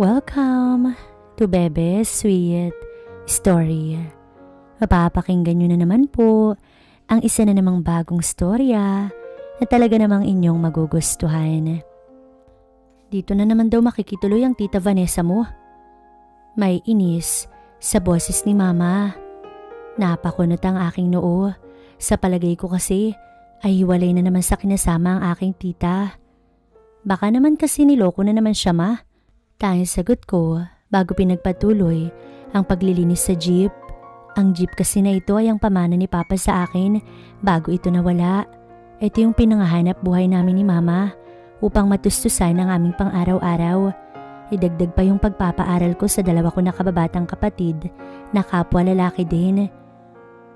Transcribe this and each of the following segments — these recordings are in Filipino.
Welcome to Bebe Sweet Story. Mapapakinggan nyo na naman po ang isa na namang bagong storya na talaga namang inyong magugustuhan. Dito na naman daw makikituloy ang tita Vanessa mo. May inis sa boses ni mama. Napakunot ang aking noo. Sa palagay ko kasi ay hiwalay na naman sa kinasama ang aking tita. Baka naman kasi niloko na naman siya ma. Tanging sagot ko bago pinagpatuloy ang paglilinis sa jeep. Ang jeep kasi na ito ay ang pamana ni Papa sa akin bago ito nawala. Ito yung pinangahanap buhay namin ni Mama upang matustusan ang aming pang-araw-araw. Idagdag pa yung pagpapaaral ko sa dalawa ko na kababatang kapatid na kapwa lalaki din.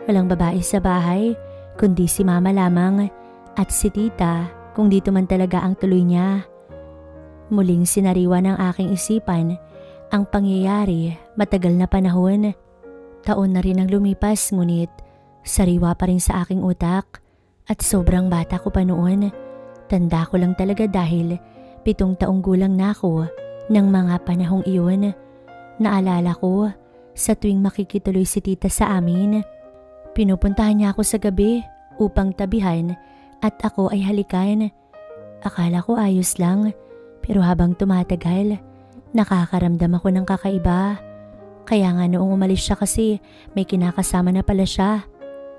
Walang babae sa bahay kundi si Mama lamang at si Tita kung dito man talaga ang tuloy niya. Muling sinariwa ng aking isipan ang pangyayari matagal na panahon. Taon na rin ang lumipas ngunit sariwa pa rin sa aking utak at sobrang bata ko pa noon. Tanda ko lang talaga dahil pitong taong gulang na ako ng mga panahong iyon. Naalala ko sa tuwing makikituloy si tita sa amin. Pinupuntahan niya ako sa gabi upang tabihan at ako ay halikan. Akala ko ayos lang pero habang tumatagal, nakakaramdam ako ng kakaiba. Kaya nga noong umalis siya kasi may kinakasama na pala siya.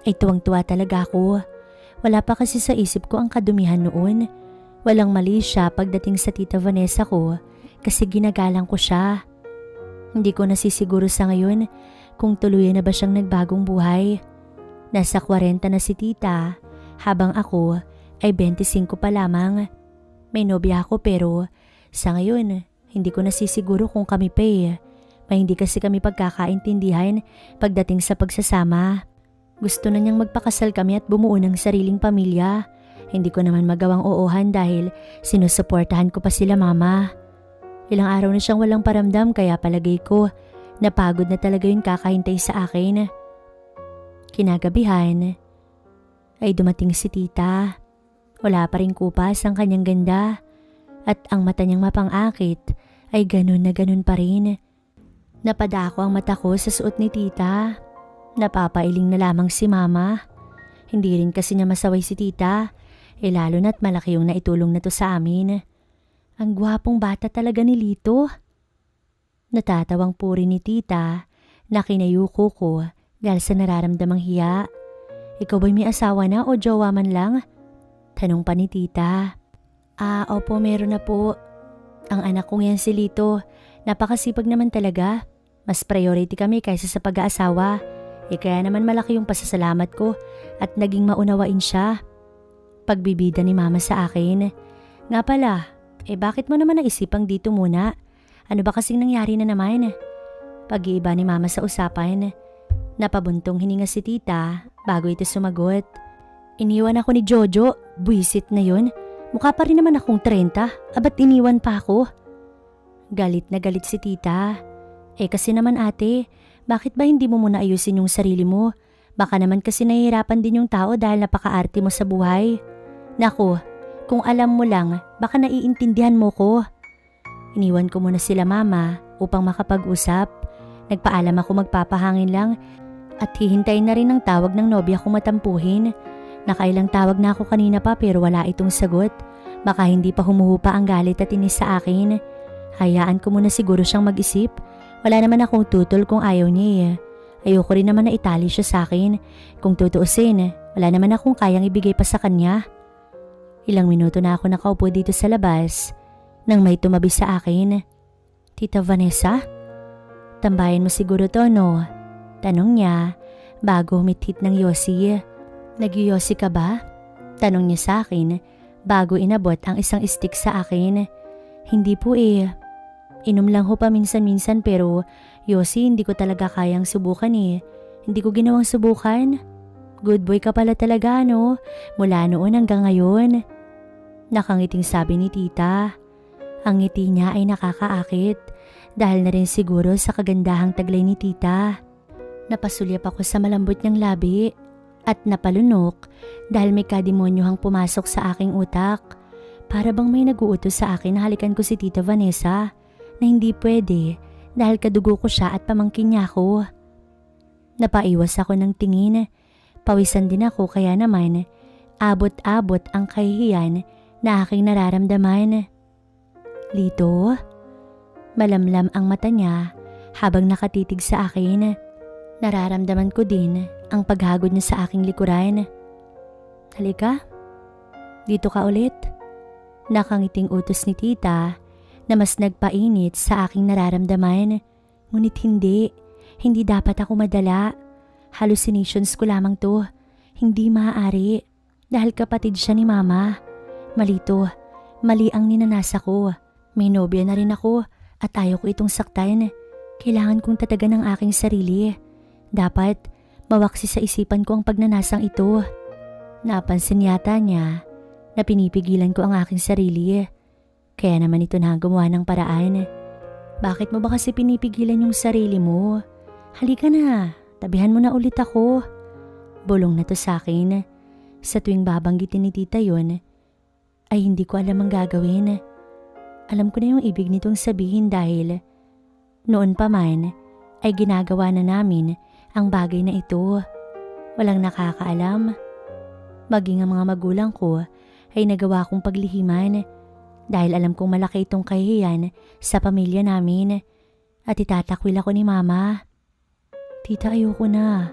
Ay tuwang-tuwa talaga ako. Wala pa kasi sa isip ko ang kadumihan noon. Walang mali siya pagdating sa tita Vanessa ko kasi ginagalang ko siya. Hindi ko nasisiguro sa ngayon kung tuluyan na ba siyang nagbagong buhay. Nasa 40 na si tita habang ako ay 25 pa lamang. May nobya ako pero sa ngayon hindi ko nasisiguro kung kami pa eh. May hindi kasi kami pagkakaintindihan pagdating sa pagsasama. Gusto na niyang magpakasal kami at bumuo ng sariling pamilya. Hindi ko naman magawang oohan dahil sinusuportahan ko pa sila mama. Ilang araw na siyang walang paramdam kaya palagay ko napagod na talaga yung kakahintay sa akin. Kinagabihan ay dumating si tita. Wala pa rin kupas ang kanyang ganda at ang mata niyang mapangakit ay ganun na ganun pa rin. Napadako ang mata ko sa suot ni tita. Napapailing na lamang si mama. Hindi rin kasi niya masaway si tita, eh lalo na't malaki yung naitulong na to sa amin. Ang gwapong bata talaga ni Lito. Natatawang puri ni tita na kinayuko ko dahil sa nararamdamang hiya. Ikaw ba'y may asawa na o jowa man lang? Tanong pa ni tita. Ah, opo meron na po. Ang anak kong yan si Lito. Napakasipag naman talaga. Mas priority kami kaysa sa pag-aasawa. Eh kaya naman malaki yung pasasalamat ko at naging maunawain siya. Pagbibida ni mama sa akin. Nga pala, eh bakit mo naman naisipang dito muna? Ano ba kasing nangyari na naman? Pag-iiba ni mama sa usapan. Napabuntong hininga si tita bago ito sumagot. Iniwan ako ni Jojo, buisit na yun. Mukha pa rin naman akong 30, abat iniwan pa ako. Galit na galit si tita. Eh kasi naman ate, bakit ba hindi mo muna ayusin yung sarili mo? Baka naman kasi nahihirapan din yung tao dahil napakaarte mo sa buhay. Nako, kung alam mo lang, baka naiintindihan mo ko. Iniwan ko muna sila mama upang makapag-usap. Nagpaalam ako magpapahangin lang at hihintayin na rin ang tawag ng nobya kong matampuhin. Nakailang tawag na ako kanina pa pero wala itong sagot. Baka hindi pa humuhupa ang galit at inis sa akin. Hayaan ko muna siguro siyang mag-isip. Wala naman akong tutol kung ayaw niya eh. Ayoko rin naman na itali siya sa akin. Kung tutuusin, wala naman akong kayang ibigay pa sa kanya. Ilang minuto na ako nakaupo dito sa labas nang may tumabi sa akin. Tita Vanessa? Tambayan mo siguro to no? Tanong niya bago humithit ng Yossi. Nagyoyosi ka ba? Tanong niya sa akin bago inabot ang isang stick sa akin. Hindi po eh. Inom lang ho pa minsan-minsan pero Yossi hindi ko talaga kayang subukan eh. Hindi ko ginawang subukan. Good boy ka pala talaga no? Mula noon hanggang ngayon. Nakangiting sabi ni tita. Ang ngiti niya ay nakakaakit dahil na rin siguro sa kagandahang taglay ni tita. Napasulyap ako sa malambot niyang labi at napalunok dahil may kademonyohang pumasok sa aking utak. Para bang may naguutos sa akin na halikan ko si Tita Vanessa. na hindi pwede dahil kadugo ko siya at pamangkin niya ako. Napaiwas ako ng tingin. Pawisan din ako kaya naman abot-abot ang kahihiyan na aking nararamdaman. Lito, malamlam ang mata niya habang nakatitig sa akin. Nararamdaman ko din ang paghagod niya sa aking likuran. Halika, dito ka ulit. Nakangiting utos ni tita na mas nagpainit sa aking nararamdaman. Ngunit hindi, hindi dapat ako madala. Hallucinations ko lamang to. Hindi maaari dahil kapatid siya ni mama. Malito, mali ang ninanasa ko. May nobya na rin ako at ayaw ko itong saktan. Kailangan kong tatagan ang aking sarili. Dapat mawaksi sa isipan ko ang pagnanasang ito. Napansin yata niya na pinipigilan ko ang aking sarili. Kaya naman ito na gumawa ng paraan. Bakit mo ba kasi pinipigilan yung sarili mo? Halika na, tabihan mo na ulit ako. Bulong na to sa akin. Sa tuwing babanggitin ni tita yon, ay hindi ko alam ang gagawin. Alam ko na yung ibig nitong sabihin dahil noon pa man ay ginagawa na namin ang bagay na ito. Walang nakakaalam. Maging ang mga magulang ko ay nagawa kong paglihiman dahil alam kong malaki itong kahihiyan sa pamilya namin at itatakwil ako ni mama. Tita ayoko na.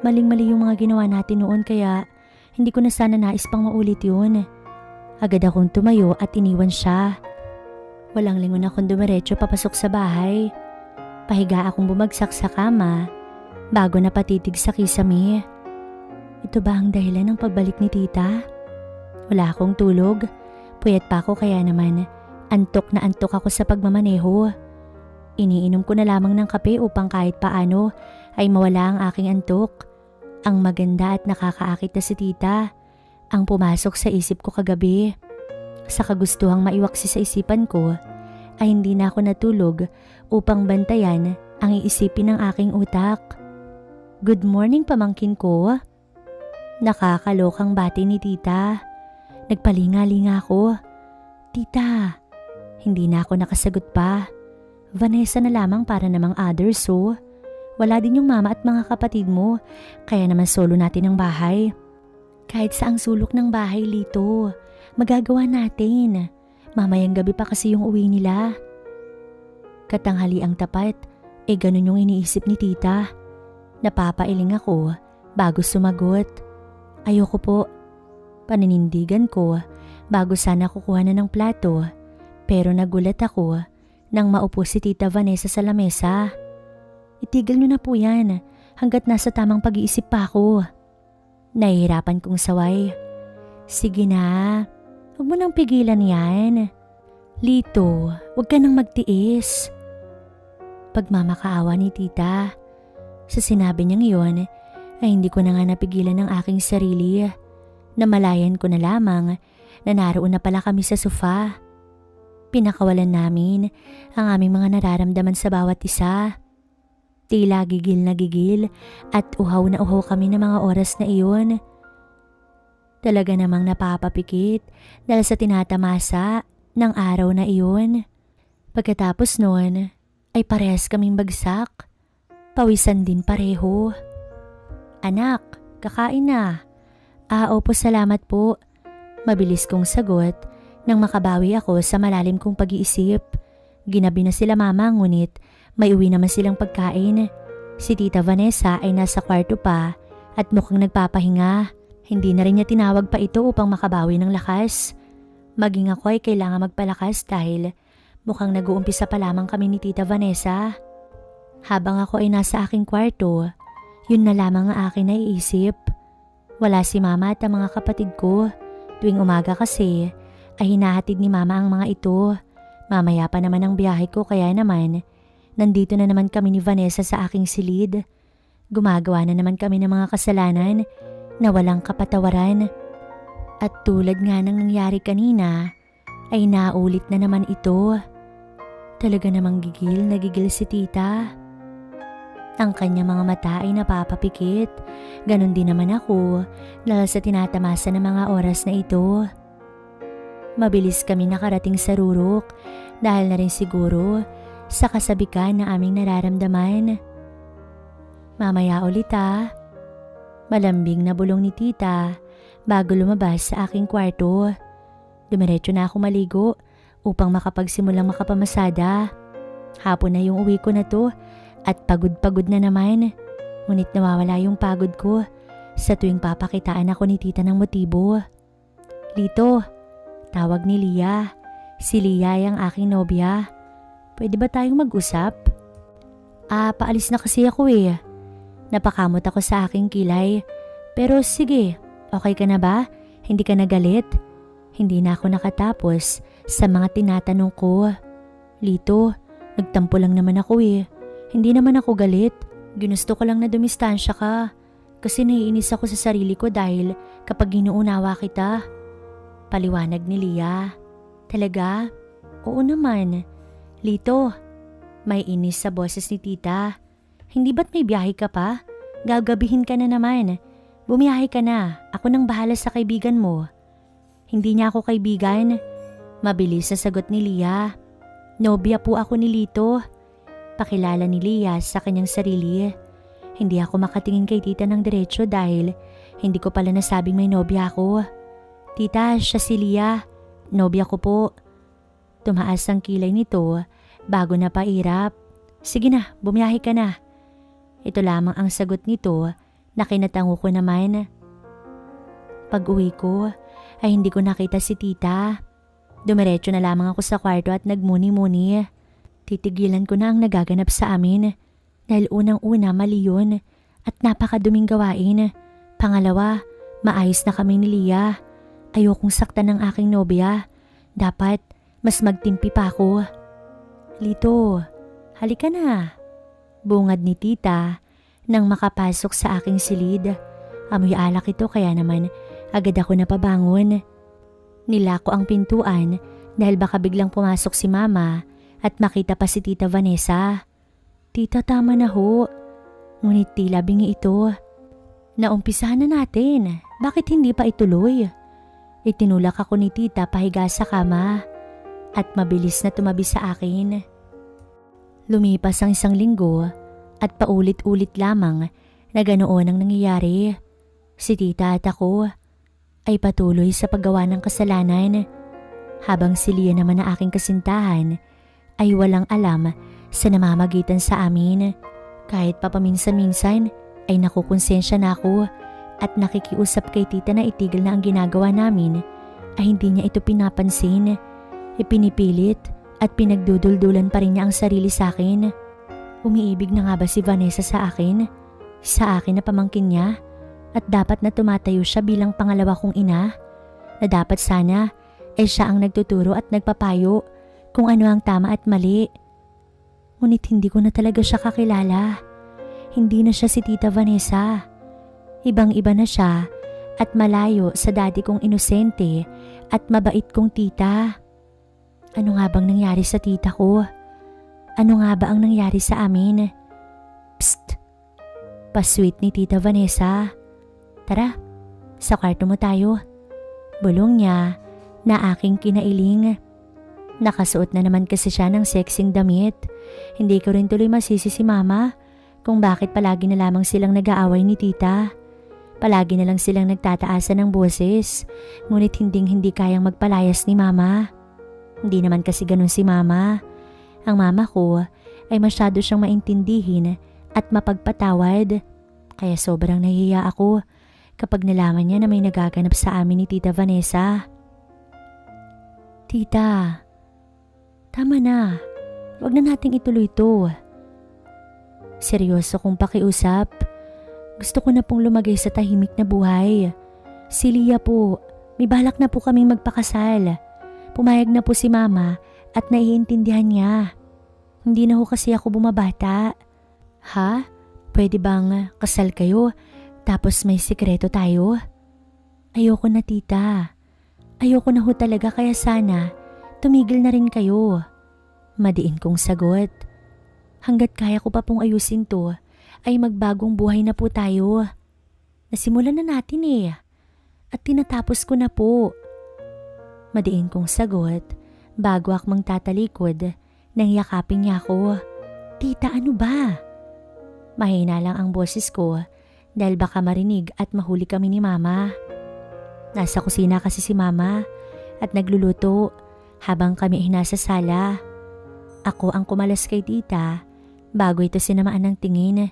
Maling-mali yung mga ginawa natin noon kaya hindi ko na sana nais pang maulit yun. Agad akong tumayo at iniwan siya. Walang lingon akong dumiretso papasok sa bahay. Pahiga akong bumagsak sa kama bago na patitig sa kisame. Ito ba ang dahilan ng pagbalik ni tita? Wala akong tulog. Puyat pa ako kaya naman antok na antok ako sa pagmamaneho. Iniinom ko na lamang ng kape upang kahit paano ay mawala ang aking antok. Ang maganda at nakakaakit na si tita ang pumasok sa isip ko kagabi. Sa kagustuhang maiwaksi sa isipan ko ay hindi na ako natulog upang bantayan ang iisipin ng aking utak. Good morning pamangkin ko. Nakakalokang bati ni tita. Nagpalinga-linga ako. Tita, hindi na ako nakasagot pa. Vanessa na lamang para namang others so. Wala din yung mama at mga kapatid mo, kaya naman solo natin ang bahay. Kahit sa ang sulok ng bahay, Lito, magagawa natin. Mamayang gabi pa kasi yung uwi nila. Katanghali ang tapat, eh ganun yung iniisip ni tita. Napapailing ako bago sumagot. Ayoko po. Paninindigan ko bago sana kukuha na ng plato. Pero nagulat ako nang maupo si tita Vanessa sa lamesa. Itigil niyo na po yan hanggat nasa tamang pag-iisip pa ako. Nahihirapan kong saway. Sige na, huwag mo nang pigilan yan. Lito, huwag ka nang magtiis. Pagmamakaawa ni tita. Sa sinabi niyang iyon, ay hindi ko na nga napigilan ang aking sarili. Namalayan ko na lamang na naroon na pala kami sa sofa. Pinakawalan namin ang aming mga nararamdaman sa bawat isa. Tila gigil na gigil at uhaw na uhaw kami ng mga oras na iyon. Talaga namang napapapikit dahil sa tinatamasa ng araw na iyon. Pagkatapos noon ay parehas kaming bagsak. Pawisan din pareho. Anak, kakain na. Ah, opo salamat po. Mabilis kong sagot nang makabawi ako sa malalim kong pag-iisip. Ginabi na sila mama ngunit may uwi naman silang pagkain. Si Tita Vanessa ay nasa kwarto pa at mukhang nagpapahinga. Hindi na rin niya tinawag pa ito upang makabawi ng lakas. Maging ako ay kailangan magpalakas dahil mukhang nag-uumpisa pa lamang kami ni Tita Vanessa. Habang ako ay nasa aking kwarto, yun na lamang ang akin naiisip. Wala si mama at ang mga kapatid ko. Tuwing umaga kasi ay hinahatid ni mama ang mga ito. Mamaya pa naman ang biyahe ko kaya naman Nandito na naman kami ni Vanessa sa aking silid. Gumagawa na naman kami ng mga kasalanan na walang kapatawaran. At tulad nga ng nangyari kanina, ay naulit na naman ito. Talaga namang gigil na gigil si tita. Ang kanya mga mata ay napapapikit. Ganon din naman ako dahil sa tinatamasa ng mga oras na ito. Mabilis kami nakarating sa rurok dahil na rin siguro sa kasabikan na aming nararamdaman. Mamaya ulit ah. Malambing na bulong ni tita bago lumabas sa aking kwarto. Dumiretso na ako maligo upang makapagsimulang makapamasada. Hapon na yung uwi ko na to at pagod-pagod na naman. Ngunit nawawala yung pagod ko sa tuwing papakitaan ako ni tita ng motibo. Lito, tawag ni Lia. Si Lia ang aking nobya. Pwede ba tayong mag-usap? Ah, paalis na kasi ako eh. Napakamot ako sa aking kilay. Pero sige, okay ka na ba? Hindi ka nagalit? Hindi na ako nakatapos sa mga tinatanong ko. Lito, nagtampo lang naman ako eh. Hindi naman ako galit. Ginusto ko lang na dumistansya ka. Kasi naiinis ako sa sarili ko dahil kapag inuunawa kita. Paliwanag ni Lia. Talaga? Oo naman. Lito, may inis sa boses ni tita. Hindi ba't may biyahe ka pa? Gagabihin ka na naman. Bumiyahe ka na. Ako nang bahala sa kaibigan mo. Hindi niya ako kaibigan. Mabilis sa sagot ni Lia. Nobya po ako ni Lito. Pakilala ni Lia sa kanyang sarili. Hindi ako makatingin kay tita ng diretsyo dahil hindi ko pala nasabing may nobya ako. Tita, siya si Lia. Nobya ko po. Tumaas ang kilay nito bago na pairap. Sige na, bumiyahe ka na. Ito lamang ang sagot nito na kinatango ko naman. Pag uwi ko ay hindi ko nakita si tita. Dumiretso na lamang ako sa kwarto at nagmuni-muni. Titigilan ko na ang nagaganap sa amin dahil unang-una mali yun at napakaduming gawain. Pangalawa, maayos na kami ni Lia. Ayokong saktan ng aking nobya. Dapat mas magtimpi pa ako. Lito, halika na. Bungad ni tita nang makapasok sa aking silid. Amoy alak ito kaya naman agad ako napabangon. Nilako ang pintuan dahil baka biglang pumasok si mama at makita pa si tita Vanessa. Tita tama na ho. Ngunit tila bingi ito. Naumpisahan na natin. Bakit hindi pa ituloy? Itinulak ako ni tita pahiga sa kama at mabilis na tumabi sa akin. Lumipas ang isang linggo at paulit-ulit lamang na ganoon ang nangyayari. Si tita at ako ay patuloy sa paggawa ng kasalanan habang si Lia naman na aking kasintahan ay walang alam sa namamagitan sa amin. Kahit papaminsan-minsan ay nakukonsensya na ako at nakikiusap kay tita na itigil na ang ginagawa namin ay hindi niya ito pinapansin. Ipinipilit at pinagduduldulan pa rin niya ang sarili sa akin. Umiibig na nga ba si Vanessa sa akin? Sa akin na pamangkin niya? At dapat na tumatayo siya bilang pangalawa kong ina? Na dapat sana ay siya ang nagtuturo at nagpapayo kung ano ang tama at mali. Ngunit hindi ko na talaga siya kakilala. Hindi na siya si Tita Vanessa. Ibang-iba na siya at malayo sa dati kong inosente at mabait kong tita. Ano nga bang nangyari sa tita ko? Ano nga ba ang nangyari sa amin? Psst! Pasweet ni Tita Vanessa. Tara, sa kwarto mo tayo. Bulong niya na aking kinailing. Nakasuot na naman kasi siya ng sexing damit. Hindi ko rin tuloy masisi si mama kung bakit palagi na lamang silang nag-aaway ni tita. Palagi na lang silang nagtataasan ng boses, ngunit hinding hindi kayang magpalayas ni mama. Hindi naman kasi ganun si mama. Ang mama ko ay masyado siyang maintindihin at mapagpatawad. Kaya sobrang nahihiya ako kapag nalaman niya na may nagaganap sa amin ni Tita Vanessa. Tita, tama na. Huwag na nating ituloy ito. Seryoso kong pakiusap. Gusto ko na pong lumagay sa tahimik na buhay. Si Lia po, may balak na po kaming magpakasal. Pumayag na po si mama at naiintindihan niya. Hindi na ho kasi ako bumabata. Ha? Pwede bang kasal kayo tapos may sikreto tayo? Ayoko na tita. Ayoko na ho talaga kaya sana tumigil na rin kayo. Madiin kong sagot. Hanggat kaya ko pa pong ayusin to, ay magbagong buhay na po tayo. Nasimulan na natin eh. At tinatapos ko na po. Madiin kong sagot bago akmang tatalikod nang yakapin niya ako. Tita, ano ba? Mahina lang ang boses ko dahil baka marinig at mahuli kami ni mama. Nasa kusina kasi si mama at nagluluto habang kami ay nasa sala. Ako ang kumalas kay tita bago ito sinamaan ng tingin.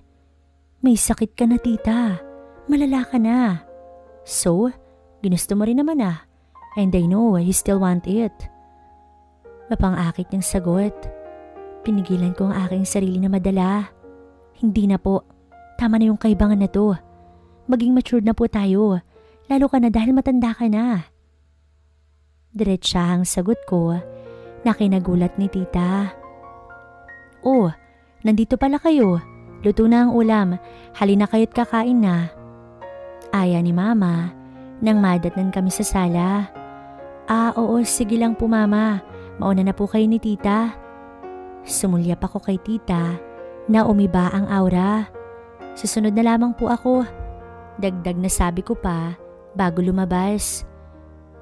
May sakit ka na tita, malala ka na. So, ginusto mo rin naman ah. And I know you still want it. Mapang-akit niyang sagot. Pinigilan ko ang aking sarili na madala. Hindi na po. Tama na yung kaibangan na to. Maging matured na po tayo. Lalo ka na dahil matanda ka na. Diretsahang sagot ko na kinagulat ni tita. Oh, nandito pala kayo. Luto na ang ulam. Halina kayo't kakain na. Aya ni mama nang madatnan kami sa sala. Ah, oo, sige lang po mama. Mauna na po kayo ni tita. Sumulyap ako kay tita na umiba ang aura. Susunod na lamang po ako. Dagdag na sabi ko pa bago lumabas.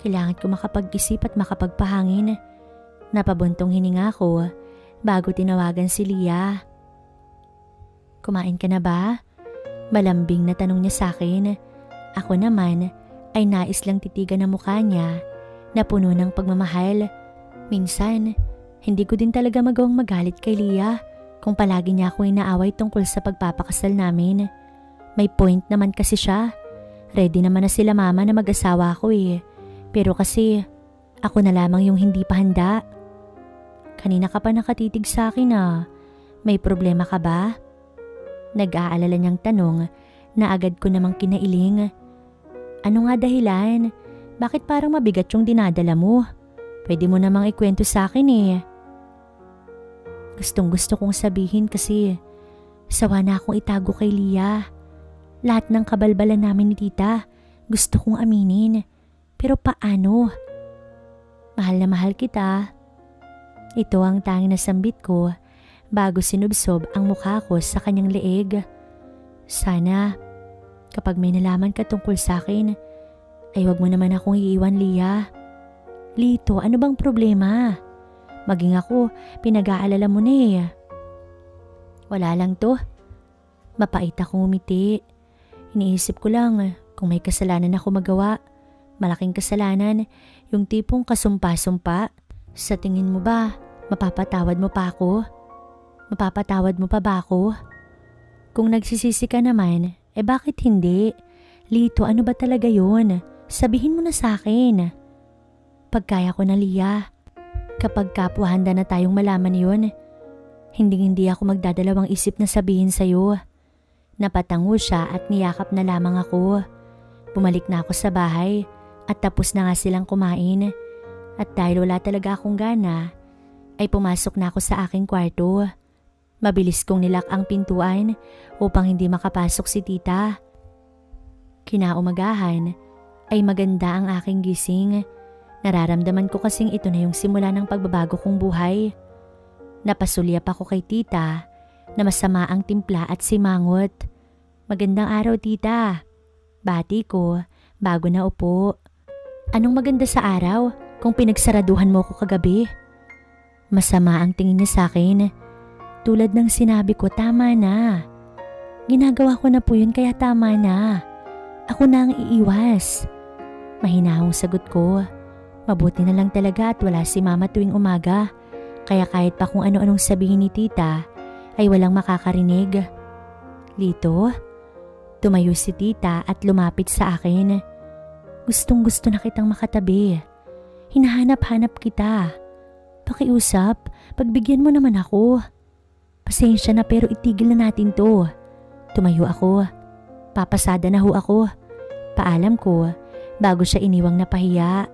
Kailangan ko makapag-isip at makapagpahangin. Napabuntong hininga ko bago tinawagan si Lia. Kumain ka na ba? Malambing na tanong niya sa akin. Ako naman ay nais lang titigan ang mukha niya na puno ng pagmamahal. Minsan, hindi ko din talaga magawang magalit kay Lia kung palagi niya ako inaaway tungkol sa pagpapakasal namin. May point naman kasi siya. Ready naman na sila mama na mag-asawa ako eh. Pero kasi, ako na lamang yung hindi pa handa. Kanina ka pa nakatitig sa akin ah. May problema ka ba? Nag-aalala niyang tanong na agad ko namang kinailing. Ano nga dahilan? Bakit parang mabigat yung dinadala mo? Pwede mo namang ikwento sa akin eh. Gustong gusto kong sabihin kasi sawa na akong itago kay Lia. Lahat ng kabalbalan namin ni tita gusto kong aminin. Pero paano? Mahal na mahal kita. Ito ang tanging nasambit ko bago sinubsob ang mukha ko sa kanyang leeg. Sana kapag may nalaman ka tungkol sa akin, ay wag mo naman akong iiwan, Lia. Lito, ano bang problema? Maging ako, pinag-aalala mo na eh. Wala lang to. Mapait akong umiti. Iniisip ko lang kung may kasalanan ako magawa. Malaking kasalanan, yung tipong kasumpa-sumpa. Sa tingin mo ba, mapapatawad mo pa ako? Mapapatawad mo pa ba ako? Kung nagsisisi ka naman, eh bakit hindi? Lito, ano ba talaga yon? Sabihin mo na sa akin. Pagkaya ko na, Lia. Kapag kapuhanda na tayong malaman yon, hindi hindi ako magdadalawang isip na sabihin sa'yo. Napatango siya at niyakap na lamang ako. Bumalik na ako sa bahay at tapos na nga silang kumain. At dahil wala talaga akong gana, ay pumasok na ako sa aking kwarto. Mabilis kong nilak ang pintuan upang hindi makapasok si tita. Kinaumagahan ay maganda ang aking gising. Nararamdaman ko kasing ito na yung simula ng pagbabago kong buhay. Napasulyap ako kay tita na masama ang timpla at simangot. Magandang araw tita. Bati ko bago na upo. Anong maganda sa araw kung pinagsaraduhan mo ko kagabi? Masama ang tingin niya sa akin. Tulad ng sinabi ko, tama na. Ginagawa ko na po yun kaya tama na. Ako na ang iiwas. Mahinahong sagot ko. Mabuti na lang talaga at wala si mama tuwing umaga. Kaya kahit pa kung ano-anong sabihin ni tita, ay walang makakarinig. Lito, tumayo si tita at lumapit sa akin. Gustong gusto na kitang makatabi. Hinahanap-hanap kita. Pakiusap, pagbigyan mo naman ako. Pasensya na pero itigil na natin to. Tumayo ako. Papasada na ho ako. Paalam ko bago siya iniwang napahiya.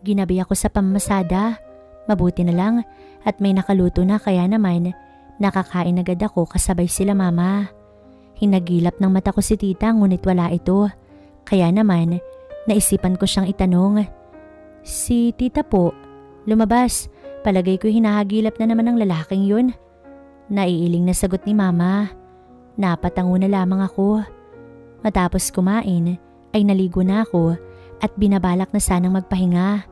Ginabi ako sa pamamasada. Mabuti na lang at may nakaluto na kaya naman nakakain agad ako kasabay sila mama. Hinagilap ng mata ko si tita ngunit wala ito. Kaya naman naisipan ko siyang itanong. Si tita po, lumabas. Palagay ko hinahagilap na naman ng lalaking yun. Naiiling na sagot ni mama. Napatango na lamang ako. Matapos kumain ay naligo na ako at binabalak na sanang magpahinga.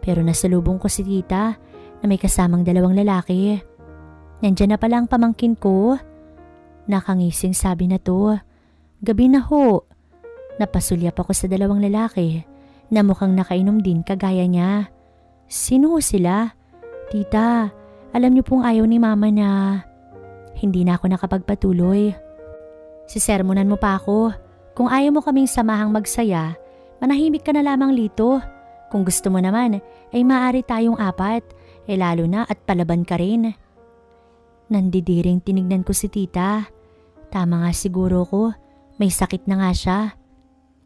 Pero nasalubong ko si tita na may kasamang dalawang lalaki. Nandyan na pala ang pamangkin ko. Nakangising sabi na to. Gabi na ho. Napasulyap ako sa dalawang lalaki na mukhang nakainom din kagaya niya. Sino sila? Tita, alam niyo pong ayaw ni mama na hindi na ako nakapagpatuloy. Sisermonan mo pa ako. Kung ayaw mo kaming samahang magsaya, manahimik ka na lamang lito. Kung gusto mo naman, ay maaari tayong apat, eh lalo na at palaban ka rin. Nandidiring tinignan ko si tita. Tama nga siguro ko, may sakit na nga siya.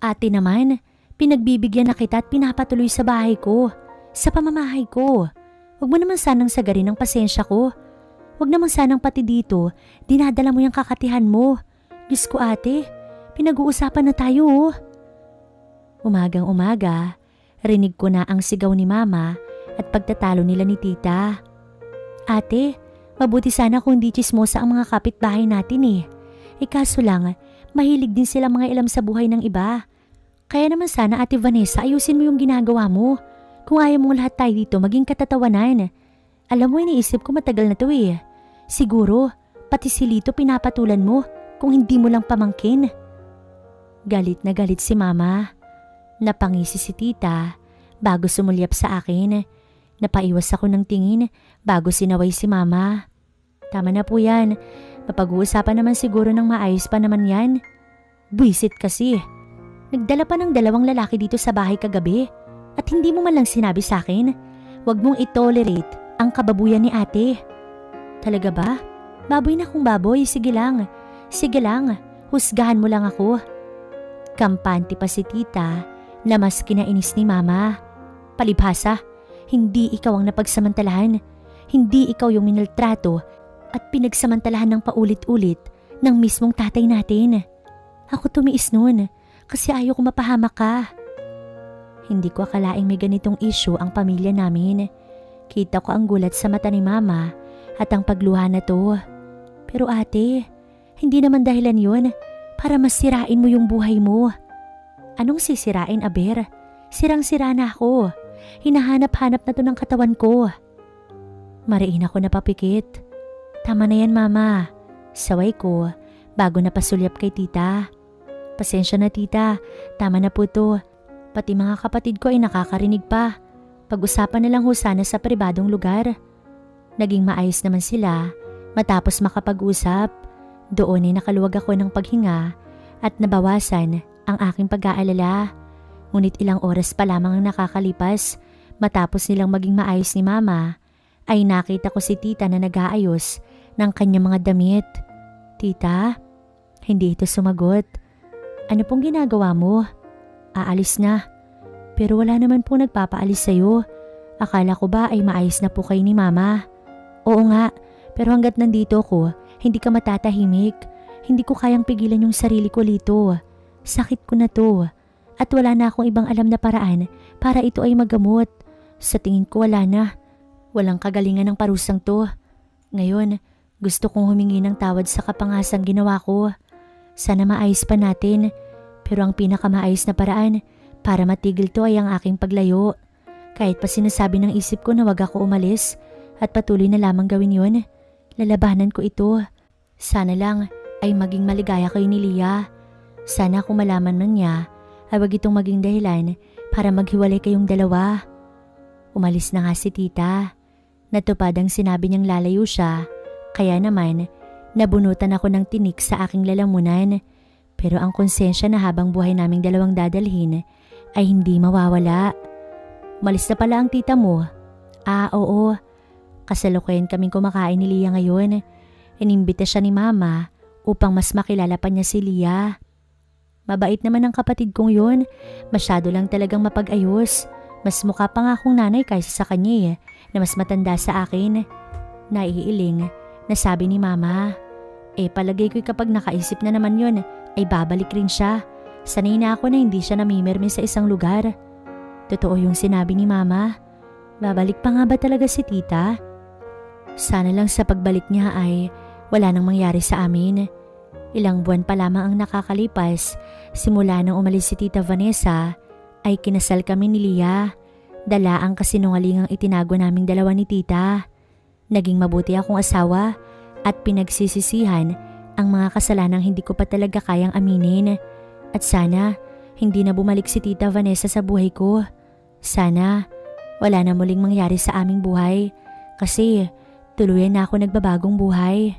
Ate naman, pinagbibigyan na kita at pinapatuloy sa bahay ko, sa pamamahay ko. Huwag mo naman sanang sagarin ang pasensya ko. Huwag naman sanang pati dito, dinadala mo yung kakatihan mo. Diyos ko ate, pinag-uusapan na tayo oh. Umagang umaga, rinig ko na ang sigaw ni mama at pagtatalo nila ni tita. Ate, mabuti sana kung di chismosa ang mga kapitbahay natin eh. Eh kaso lang, mahilig din sila mga ilam sa buhay ng iba. Kaya naman sana ate Vanessa ayusin mo yung ginagawa mo. Kung ayaw mong lahat tayo dito maging katatawanan. Alam mo iniisip ko matagal na to eh. Siguro, pati si Lito pinapatulan mo kung hindi mo lang pamangkin. Galit na galit si mama. Napangisi si tita bago sumulyap sa akin. Napaiwas ako ng tingin bago sinaway si mama. Tama na po yan. Mapag-uusapan naman siguro ng maayos pa naman yan. Buisit kasi. Nagdala pa ng dalawang lalaki dito sa bahay kagabi at hindi mo man lang sinabi sa akin. Huwag mong itolerate ang kababuyan ni ate. Talaga ba? Baboy na kung baboy, sige lang. Sige lang, husgahan mo lang ako. Kampante pa si tita na mas kinainis ni mama. Palibhasa, hindi ikaw ang napagsamantalahan. Hindi ikaw yung minaltrato at pinagsamantalahan ng paulit-ulit ng mismong tatay natin. Ako tumiis noon kasi ayaw ko mapahamak ka. Hindi ko akalaing may ganitong issue ang pamilya namin. Kita ko ang gulat sa mata ni mama at ang pagluha na to. Pero ate, hindi naman dahilan yun para masirain mo yung buhay mo. Anong sisirain, Aber? Sirang-sira na ako. Hinahanap-hanap na to ng katawan ko. Mariin ako napapikit. Tama na yan, mama. Saway ko bago napasulyap kay tita. Pasensya na tita, tama na po to. Pati mga kapatid ko ay nakakarinig pa. Pag-usapan na lang ho sana sa pribadong lugar. Naging maayos naman sila matapos makapag-usap. Doon ay nakaluwag ako ng paghinga at nabawasan ang aking pag-aalala. Ngunit ilang oras pa lamang ang nakakalipas matapos nilang maging maayos ni mama ay nakita ko si tita na nag-aayos ng kanyang mga damit. Tita, hindi ito sumagot. Ano pong ginagawa mo? Aalis na. Pero wala naman po nagpapaalis sa'yo. Akala ko ba ay maayos na po kayo ni mama? Oo nga, pero hanggat nandito ko, hindi ka matatahimik. Hindi ko kayang pigilan yung sarili ko lito. Sakit ko na to. At wala na akong ibang alam na paraan para ito ay magamot. Sa tingin ko wala na. Walang kagalingan ng parusang to. Ngayon, gusto kong humingi ng tawad sa kapangasang ginawa ko. Sana maayos pa natin. Pero ang pinakamaayos na paraan para matigil to ay ang aking paglayo. Kahit pa sinasabi ng isip ko na wag ako umalis at patuloy na lamang gawin yon, lalabanan ko ito. Sana lang ay maging maligaya kayo ni Lia. Sana kung malaman man niya ay wag itong maging dahilan para maghiwalay kayong dalawa. Umalis na nga si tita. Natupad ang sinabi niyang lalayo siya. Kaya naman, nabunutan ako ng tinik sa aking lalamunan. Pero ang konsensya na habang buhay naming dalawang dadalhin ay hindi mawawala. Umalis na pala ang tita mo. Ah, oo. Kasalukuyan kaming kumakain ni Lia ngayon. Inimbita siya ni mama upang mas makilala pa niya si Lia. Mabait naman ang kapatid kong yun. Masyado lang talagang mapag-ayos. Mas mukha pa nga akong nanay kaysa sa kanya eh, na mas matanda sa akin. Naiiling na sabi ni mama. Eh palagay ko'y kapag nakaisip na naman yun, ay babalik rin siya. Sanay na ako na hindi siya namimirmi sa isang lugar. Totoo yung sinabi ni mama. Babalik pa nga ba talaga si tita? Sana lang sa pagbalik niya ay wala nang mangyari sa amin. Ilang buwan pa lamang ang nakakalipas simula nang umalis si tita Vanessa ay kinasal kami ni Lia. Dala ang kasinungalingang itinago naming dalawa ni tita. Naging mabuti akong asawa at pinagsisisihan ang mga kasalanang hindi ko pa talaga kayang aminin. At sana hindi na bumalik si tita Vanessa sa buhay ko. Sana wala na muling mangyari sa aming buhay kasi tuluyan na ako nagbabagong buhay.